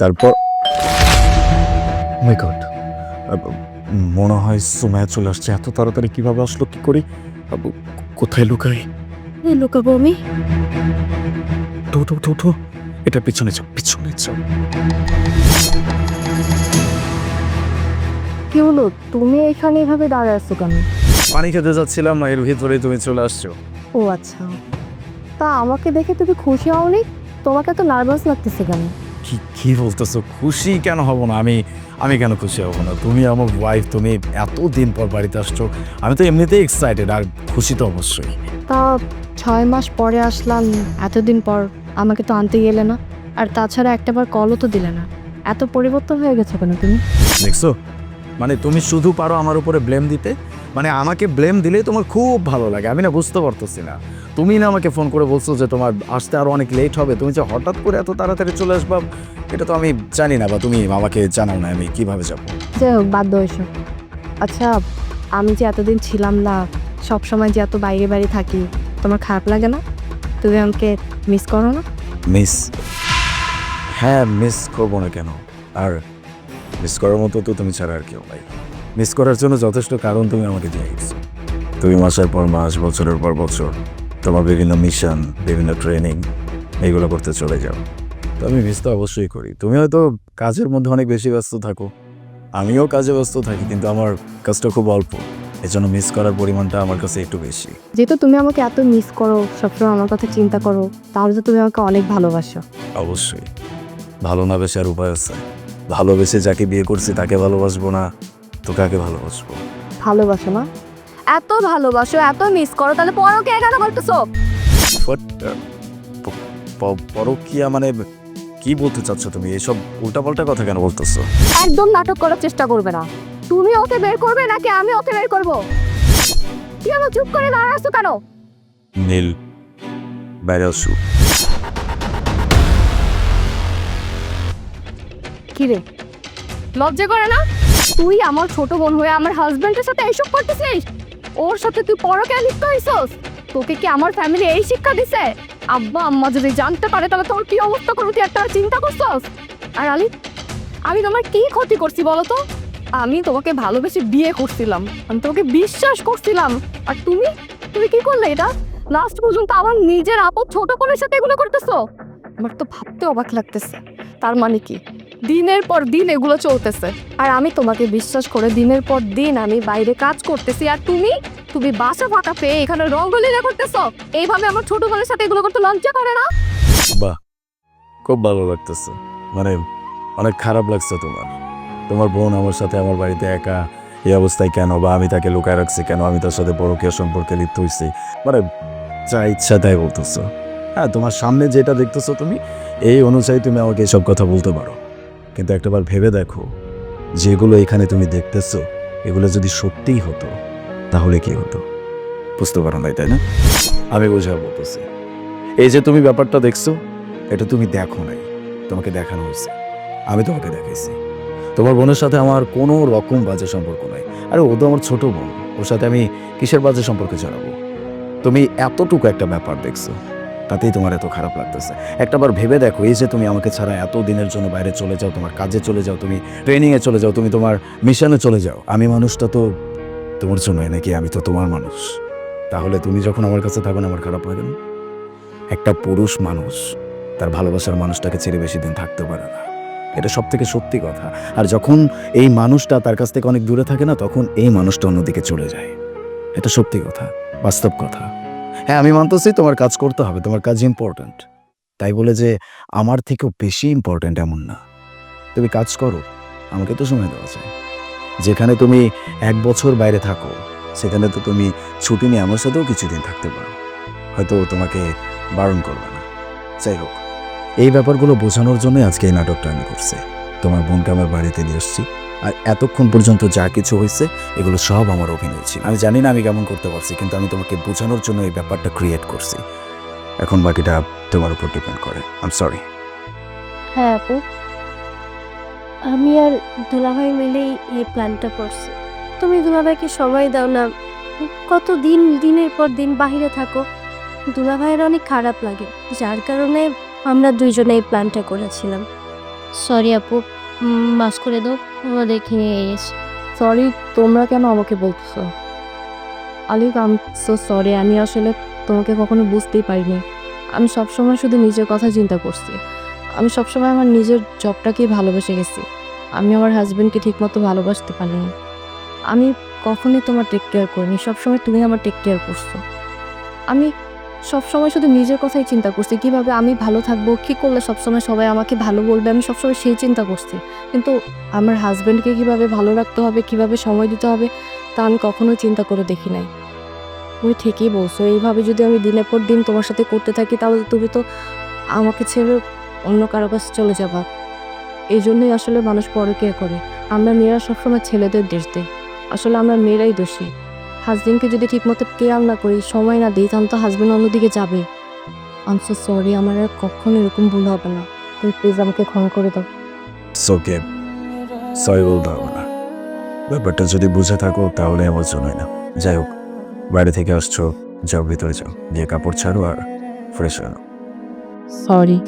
তারপর মাই গড মনে হয় সময় চলে আসছে। এত তাড়াতাড়ি কীভাবে আসলো কি করি? কোথায় লুকাই? এই লুকাবো আমি। তো তো তো তো এটা পিছনে যাও পিছনে যাও। কি হলো? তুমি এখানে এভাবে দাঁড়ায় আছো কেন? পানি খেতে যাচ্ছিলাম না এর ভিতরে তুমি চলে আসছো। ও আচ্ছা। তা আমাকে দেখে তুমি খুশি হওনি? তোমাকে তো নার্ভাস লাগতেছে কেন? কি কি বলতেছো? খুশি কেন হব না? আমি আমি কেন খুশি হব না? তুমি আমার ওয়াইফ তুমি এত দিন পর বাড়িতে আসছো আমি তো এমনিতেই এক্সাইটেড আর খুশি তো অবশ্যই। তা ছয় মাস পরে আসলাম এতদিন পর আমাকে তো আনতে গেলে না। আর তাছাড়া একটাবার কলও তো দিলে না। এত পরিবর্তন হয়ে গেছে কেন তুমি? দেখছ? মানে তুমি শুধু পারো আমার উপরে ব্লেম দিতে? মানে আমাকে ব্লেম দিলে তোমার খুব ভালো লাগে আমি না বুঝতে পারতেছি না। তুমি না আমাকে ফোন করে বলছো যে তোমার আসতে আরও অনেক লেট হবে। তুমি যে হঠাৎ করে এত তাড়াতাড়ি চলে আসবা এটা তো আমি জানি না বা তুমি আমাকে জানাও না আমি কীভাবে যাব? যাই হোক বাধ্য হয়েছ। আচ্ছা আমি যে এতদিন ছিলাম না সব সময় যে এত বাইরে বাইরে থাকি তোমার খারাপ লাগে না? তুমি আমাকে মিস করো না? মিস হ্যাঁ মিস করব না কেন? আর মিস করার মতো তো তুমি ছাড়া আর কেউ নাই। মিস করার জন্য যথেষ্ট কারণ তুমি আমাকে দিয়ে গেছো তুমি মাসের পর মাস বছরের পর বছর তোমার বিভিন্ন মিশন বিভিন্ন ট্রেনিং এইগুলো করতে চলে যাও। তো আমি মিস তো অবশ্যই করি। তুমি হয়তো কাজের মধ্যে অনেক বেশি ব্যস্ত থাকো। আমিও কাজে ব্যস্ত থাকি কিন্তু আমার কাজটা খুব অল্প। এজন্য মিস করার পরিমাণটা আমার কাছে একটু বেশি। যেহেতু তুমি আমাকে এত মিস করো সবসময় আমার কথা চিন্তা করো তাহলে তো তুমি আমাকে অনেক ভালোবাসো। অবশ্যই। ভালো না বেশি আর উপায় আছে। ভালোবেসে যাকে বিয়ে করছি তাকে ভালোবাসবো না তো কাকে ভালোবাসবো? ভালোবাসো না এত ভালোবাসো এত মিস করো তাহলে পরও কে কেন করতেছো পরকীয়া মানে কি বলতে চাচ্ছ তুমি? এসব উল্টাপাল্টা কথা কেন বলতেছো? একদম নাটক করার চেষ্টা করবে না। তুমি ওকে বের করবে নাকি আমি ওকে বের করব? কি আমার চুপ করে দাঁড়ায় আছো কেন? নীল বাইরে আসু। কি রে? লজ্জা করে না? তুই আমার ছোট বোন হয়ে আমার হাজবেন্ডের সাথে এইসব করতেছিস? ওর সাথে তুই পরকে লিপ্ত হইছস? তোকে কি আমার ফ্যামিলি এই শিক্ষা দিছে? আব্বা, আম্মা যদি জানতে পারে তাহলে তোর কি অবস্থা করব তুই একটা চিন্তা করছস? আর আলি, আমি তোমার কি ক্ষতি করছি বলো তো? আমি তোমাকে ভালোবেসে বিয়ে করছিলাম। আমি তোমাকে বিশ্বাস করছিলাম। আর তুমি? তুমি কি করলে এটা? লাস্ট পর্যন্ত আমার নিজের আপদ ছোট বোনের সাথে এগুলো করতেছো? আমার তো ভাবতে অবাক লাগতেছে। তার মানে কি? দিনের পর দিন এগুলো চলতেছে। আর আমি তোমাকে বিশ্বাস করে দিনের পর দিন আমি বাইরে কাজ করতেছি। আর তুমি তুমি বাসা ফাঁকা পেয়ে এখানে রঙ্গলীলা করতেছো। এইভাবে আমার ছোট বোনের সাথে এগুলো করতে লজ্জা করে না? বাহ, খুব ভালো লাগতেছে। মানে অনেক খারাপ লাগছে তোমার। তোমার বোন আমার সাথে আমার বাড়িতে একা এই অবস্থায় কেন? বা আমি তাকে লুকায় রাখছি কেন? আমি তার সাথে পরকীয় সম্পর্কে লিপ্ত হয়েছি মানে যা ইচ্ছা তাই বলতেছো। হ্যাঁ তোমার সামনে যেটা দেখতেছো তুমি, এই অনুযায়ী তুমি আমাকে এসব কথা বলতে পারো। কিন্তু একটাবার ভেবে দেখো যেগুলো এখানে তুমি দেখতেছো এগুলো যদি সত্যিই হতো তাহলে কি হতো? বুঝতে পারো নাই তাই না? আমি বোঝা বলতেছি এই যে তুমি ব্যাপারটা দেখছ এটা তুমি দেখো নাই তোমাকে দেখানো হয়েছে। আমি তোমাকে দেখাইছি তোমার বোনের সাথে আমার কোনো রকম বাজে সম্পর্ক নাই। আরে ও তো আমার ছোট বোন ওর সাথে আমি কিসের বাজে সম্পর্কে জানাব? তুমি এতটুকু একটা ব্যাপার দেখছ। তাতেই তোমার এত খারাপ লাগতেছে। একটাবার ভেবে দেখো, এই যে তুমি আমাকে ছাড়া এত দিনের জন্য বাইরে চলে যাও, তোমার কাজে চলে যাও, তুমি ট্রেনিংয়ে চলে যাও, তুমি তোমার মিশনে চলে যাও। আমি মানুষটা তো তোমার জন্য নাকি আমি তো তোমার মানুষ। তাহলে তুমি যখন আমার কাছে থাকো আমার খারাপ লাগে না? একটা পুরুষ মানুষ, তার ভালোবাসার মানুষটাকে ছেড়ে বেশি দিন থাকতে পারে না। এটা সব থেকে সত্যি কথা। আর যখন এই মানুষটা তার কাছ থেকে অনেক দূরে থাকে না, তখন এই মানুষটা অন্যদিকে চলে যায়। এটা সত্যি কথা, বাস্তব কথা। হ্যাঁ আমি মানতেছি তোমার কাজ করতে হবে, তোমার কাজ ইম্পর্ট্যান্ট তাই বলে যে আমার থেকেও বেশি ইম্পর্ট্যান্ট এমন না। তুমি কাজ করো, আমাকে তো সময় দেওয়া যায়। যেখানে তুমি এক বছর বাইরে থাকো, সেখানে তো তুমি ছুটি নিয়ে আমার সাথেও কিছুদিন থাকতে পারো। হয়তো তোমাকে বারণ করবে না। যাই হোক, এই ব্যাপারগুলো বোঝানোর জন্যই আজকে এই নাটকটা আমি করছি। তোমার বোনকে আমার বাড়িতে নিয়ে এসেছি আর এতক্ষণ পর্যন্ত যা কিছু হয়েছে এগুলো সব আমার অভিনয় ছিল। আমি জানি না আমি কেমন করতে পারছি কিন্তু আমি তোমাকে বোঝানোর জন্য এই ব্যাপারটা ক্রিয়েট করছি। এখন বাকিটা তোমার উপর ডিপেন্ড করে। আম সরি হ্যাঁ আপু। আমি আর দুলাভাই মিলেই এই প্ল্যানটা করছি। তুমি দুলাভাইকে সময় দাও না। কত দিন দিনের পর দিন বাহিরে থাকো। দুলাভাইয়ের অনেক খারাপ লাগে। যার কারণে আমরা দুইজনে এই প্ল্যানটা করেছিলাম। সরি আপু। মাফ করে দাও নিয়ে গেছি। সরি তোমরা কেন আমাকে বলছো আলিফ আম সো সরি আমি আসলে তোমাকে কখনো বুঝতেই পারিনি। আমি সবসময় শুধু নিজের কথা চিন্তা করছি। আমি সবসময় আমার নিজের জবটাকেই ভালোবেসে গেছি। আমি আমার হাজবেন্ডকে ঠিকমতো ভালোবাসতে পারিনি। আমি কখনোই তোমার টেক কেয়ার করিনি, সবসময় তুমি আমার টেক কেয়ার করছ। আমি সবসময় শুধু নিজের কথাই চিন্তা করছি, কীভাবে আমি ভালো থাকব, কী করলে সবসময় সবাই আমাকে ভালো বলবে, আমি সবসময় সেই চিন্তা করছি। কিন্তু আমার হাজব্যান্ডকে কীভাবে ভালো রাখতে হবে, কীভাবে সময় দিতে হবে, তা আমি কখনোই চিন্তা করে দেখি নাই। তুমি ঠিকই বলছো, এইভাবে যদি আমি দিনের পর দিন তোমার সাথে করতে থাকি, তাহলে তুমি তো আমাকে ছেড়ে অন্য কারও কাছে চলে যাবা। এই জন্যই আসলে মানুষ পরকে করে? আমরা মেয়েরা সবসময় ছেলেদের দেশ দিই। আসলে আমরা মেয়েরাই দোষী। হাজবেন্ডকে যদি ঠিকমতো কেয়ার না করি সময় না দিই তাহলে তো হাজবেন্ড অন্যদিকে যাবে। আম সো সরি আমার আর কখনো এরকম ভুল হবে না। তুমি প্লিজ আমাকে ক্ষমা করে দাও। ওকে সরি বলতে হবে না। ব্যাপারটা যদি বুঝে থাকো তাহলে আমার জন্যই না। যাই হোক বাইরে থেকে আসছো যাও ভিতরে যাও। দিয়ে কাপড় ছাড়ো আর ফ্রেশ হয়ে নাও। সরি